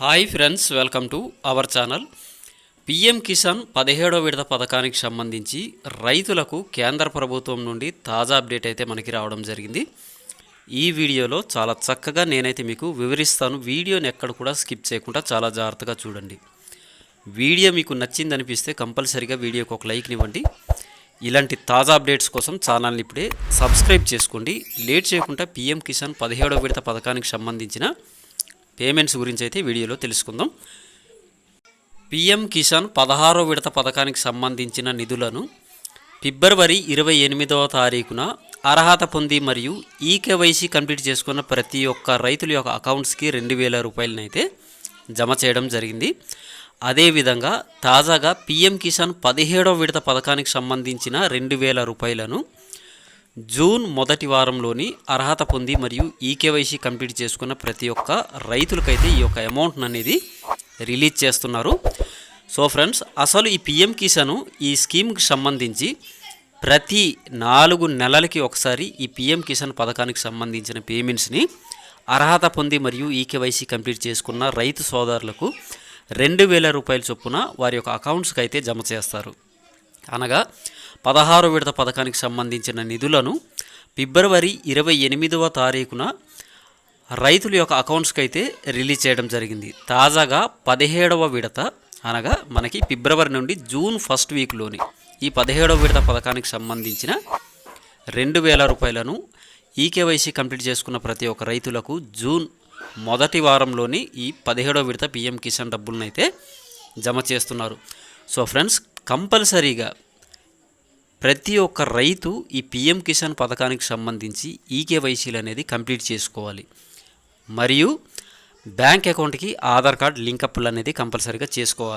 Hi friends welcome to our channel PM Kisan పదిహేడో విడత పథకానికి సంబంధించి రైతులకు కేంద్ర ప్రభుత్వం నుండి తాజా అప్డేట్ అయితే మనకి రావడం జరిగింది. ఈ వీడియోలో చాలా చక్కగా నేనైతే మీకు వివరిస్తాను. వీడియోని ఎక్కడ కూడా స్కిప్ చేయకుండా చాలా జాగ్రత్తగా చూడండి. వీడియో మీకు నచ్చింది అనిపిస్తే కంపల్సరీగా వీడియోకి ఒక లైక్నివ్వండి ఇలాంటి తాజా అప్డేట్స్ కోసం ఛానల్ని ఇప్పుడే సబ్స్క్రైబ్ చేసుకోండి. లేట్ చేయకుండా పిఎం కిసాన్ పదిహేడో విడత పథకానికి సంబంధించిన పేమెంట్స్ గురించి అయితే వీడియోలో తెలుసుకుందాం. పిఎం కిసాన్ పదహారో విడత పథకానికి సంబంధించిన నిధులను ఫిబ్రవరి ఇరవై ఎనిమిదవ తారీఖున అర్హత పొంది మరియు ఈకేవైసీ కంప్లీట్ చేసుకున్న ప్రతి ఒక్క రైతుల యొక్క అకౌంట్స్కి రెండు వేల రూపాయలనైతే జమ చేయడం జరిగింది. అదేవిధంగా తాజాగా పిఎం కిసాన్ పదిహేడవ విడత పథకానికి సంబంధించిన రెండు వేల రూపాయలను జూన్ మొదటి వారంలోని అర్హత పొంది మరియు ఈకేవైసీ కంప్లీట్ చేసుకున్న ప్రతి ఒక్క రైతులకైతే ఈ యొక్క అమౌంట్ అనేది రిలీజ్ చేస్తున్నారు. సో ఫ్రెండ్స్ అసలు ఈ పిఎం కిసాను ఈ స్కీమ్కి సంబంధించి ప్రతి నాలుగు నెలలకి ఒకసారి ఈ పిఎం కిసాన్ పథకానికి సంబంధించిన పేమెంట్స్ని అర్హత పొంది మరియు ఈకేవైసీ కంప్లీట్ చేసుకున్న రైతు సోదరులకు రెండు వేల రూపాయల చొప్పున వారి యొక్క అకౌంట్స్కి అయితే జమ చేస్తారు. అనగా పదహారు విడత పథకానికి సంబంధించిన నిధులను ఫిబ్రవరి ఇరవై ఎనిమిదవ తారీఖున రైతుల యొక్క అకౌంట్స్కి అయితే రిలీజ్ చేయడం జరిగింది. తాజాగా పదిహేడవ విడత అనగా మనకి ఫిబ్రవరి నుండి జూన్ ఫస్ట్ వీక్లోని ఈ పదిహేడవ విడత పథకానికి సంబంధించిన రెండు వేల రూపాయలను ఈకేవైసీ కంప్లీట్ చేసుకున్న ప్రతి ఒక్క రైతులకు జూన్ మొదటి వారంలోని ఈ పదిహేడవ విడత పిఎం కిసాన్ డబ్బులను అయితే జమ చేస్తున్నారు. సో ఫ్రెండ్స్ కంపల్సరీగా ప్రతి ఒక్క రైతు ఈ పిఎం కిసాన్ పథకానికి సంబంధించి ఈకేవైసీలు అనేది కంప్లీట్ చేసుకోవాలి. మరియు బ్యాంక్ అకౌంట్కి ఆధార్ కార్డ్ లింకప్లు అనేది కంపల్సరీగా చేసుకోవాలి.